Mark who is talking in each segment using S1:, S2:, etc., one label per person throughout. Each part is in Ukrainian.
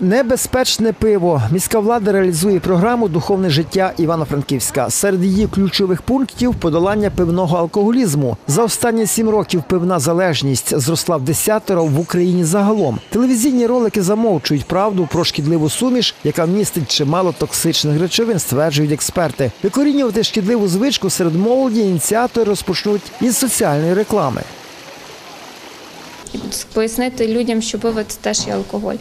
S1: Небезпечне пиво. Міська влада реалізує програму Духовне життя Івано-Франківська. Серед її ключових пунктів подолання пивного алкоголізму. За останні сім років пивна залежність зросла в десятеро в Україні загалом. Телевізійні ролики замовчують правду про шкідливу суміш, яка містить чимало токсичних речовин, стверджують експерти. Викорінювати шкідливу звичку серед молоді ініціатори розпочнуть із соціальної реклами.
S2: пояснити людям, що пиво це теж є алкоголь.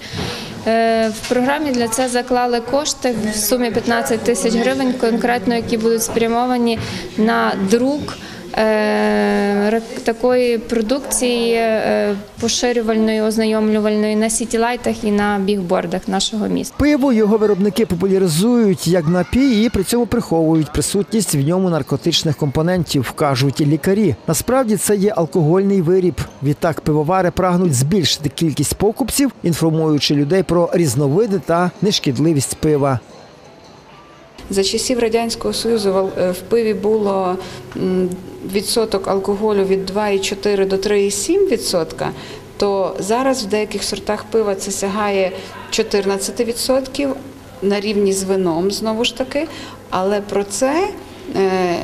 S2: Е, В програмі для це заклали кошти в сумі 15 тисяч гривень, конкретно які будуть спрямовані на друк. Е, Такої продукції е, поширювальної, ознайомлювальної на сітілайтах і на бігбордах нашого міста.
S1: Пиво його виробники популяризують як напій і при цьому приховують присутність в ньому наркотичних компонентів, кажуть лікарі. Насправді це є алкогольний виріб. Відтак пивовари прагнуть збільшити кількість покупців, інформуючи людей про різновиди та нешкідливість пива.
S3: За часів Радянського Союзу е, в пиві було відсоток алкоголю від 2,4 до 3,7 відсотка, то зараз в деяких сортах пива це сягає 14 відсотків на рівні з вином, знову ж таки, але про це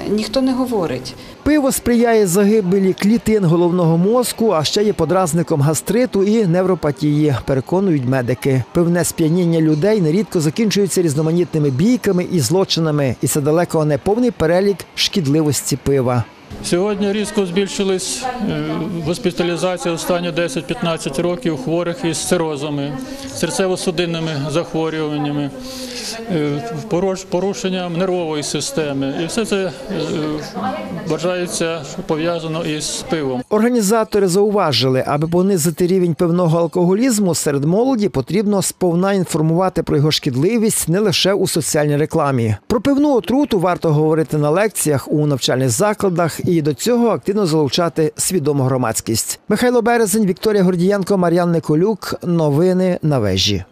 S3: ніхто не говорить.
S1: Пиво сприяє загибелі клітин головного мозку, а ще є подразником гастриту і невропатії, переконують медики. Пивне сп'яніння людей нерідко закінчується різноманітними бійками і злочинами, і це далеко не повний перелік шкідливості пива.
S4: Сьогодні різко збільшились е, госпіталізація останні 10-15 років хворих із цирозами, серцево-судинними захворюваннями, е, порушенням нервової системи. І все це е, вважається пов'язано із пивом.
S1: Організатори зауважили, аби понизити рівень пивного алкоголізму серед молоді, потрібно сповна інформувати про його шкідливість не лише у соціальній рекламі. Про пивну отруту варто говорити на лекціях у навчальних закладах і до цього активно залучати свідому громадськість. Михайло Березень, Вікторія Гордієнко, Мар'ян Николюк. Новини на вежі.